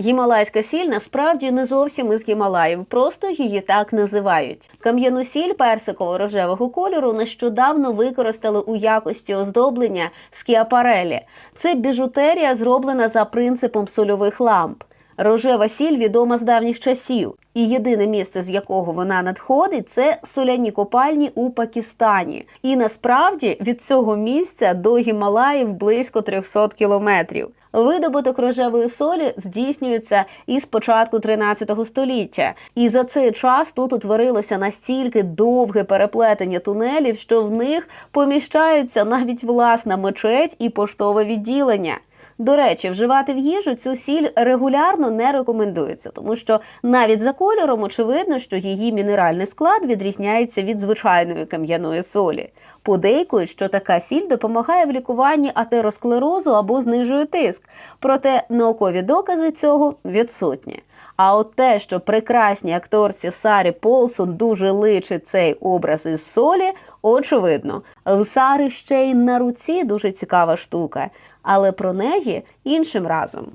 Гімалайська сіль насправді не зовсім із Гімалаїв, просто її так називають. Кам'яну сіль персиково-рожевого кольору нещодавно використали у якості оздоблення скіапарелі. Це біжутерія, зроблена за принципом сольових ламп. Рожева сіль відома з давніх часів, і єдине місце, з якого вона надходить, це соляні копальні у Пакистані. І насправді від цього місця до Гімалаїв близько 300 кілометрів. Видобуток рожевої солі здійснюється із початку 13 століття, і за цей час тут утворилося настільки довге переплетення тунелів, що в них поміщаються навіть власна мечеть і поштове відділення. До речі, вживати в їжу цю сіль регулярно не рекомендується, тому що навіть за кольором очевидно, що її мінеральний склад відрізняється від звичайної кам'яної солі. Подейкують, що така сіль допомагає в лікуванні атеросклерозу або знижує тиск. Проте наукові докази цього відсутні. А от те, що прекрасній акторці Сарі Полсон дуже личить цей образ із солі, очевидно. В Сари ще й на руці дуже цікава штука, але про неї іншим разом.